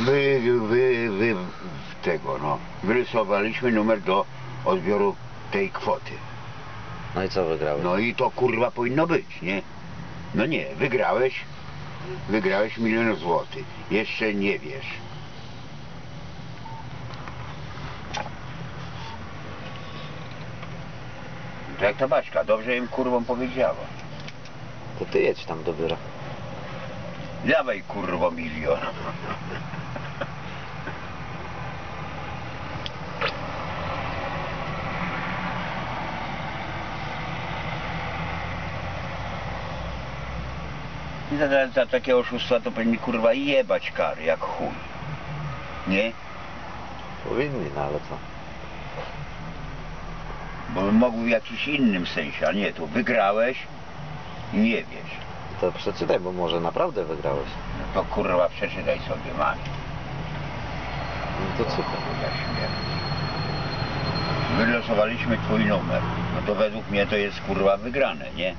wy, wy, wy, tego no, wyrysowaliśmy numer do odbioru tej kwoty. No i co wygrałeś? No i to kurwa powinno być, nie? No nie, wygrałeś, wygrałeś milion złotych. Jeszcze nie wiesz. To jak ta Baśka, dobrze im kurwą powiedziała. To ty jedź tam do biura. Dawaj kurwo milion. I Za, za, za takie oszustwa to powinni kurwa jebać kary jak chuj. Nie? Powinni, no ale co? Bo bym mógł w jakimś innym sensie, a nie tu wygrałeś i nie wiesz. To przeczytaj, bo może naprawdę wygrałeś. No to kurwa przeczytaj sobie mami. No to super. Ja śmierć. Wylosowaliśmy twój numer. No to według mnie to jest kurwa wygrane, nie?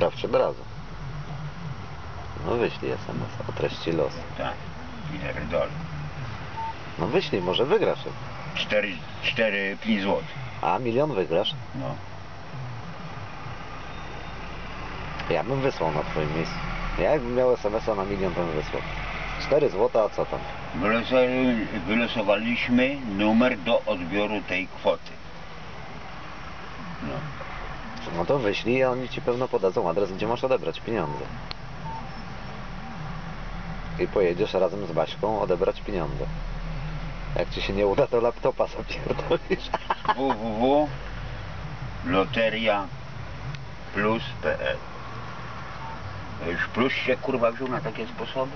Sprawdź od razu. No wyślij SMS o treści los. Tak. Pierdolę. No wyślij, może wygrasz. 4, 4, 5 zł. A milion wygrasz? No. Ja bym wysłał na twoim miejscu. Ja jakbym miał SMS-a na milion, to bym wysłał. 4 złota, a co tam? Wylosowa- Wylosowaliśmy numer do odbioru tej kwoty. No. To wyślij, a oni ci pewno podadzą adres, gdzie masz odebrać pieniądze. I pojedziesz razem z Baśką odebrać pieniądze. Jak ci się nie uda, to laptopa zapierdolisz. www.loteria.plus.pl Już plus się kurwa wziął na takie sposoby?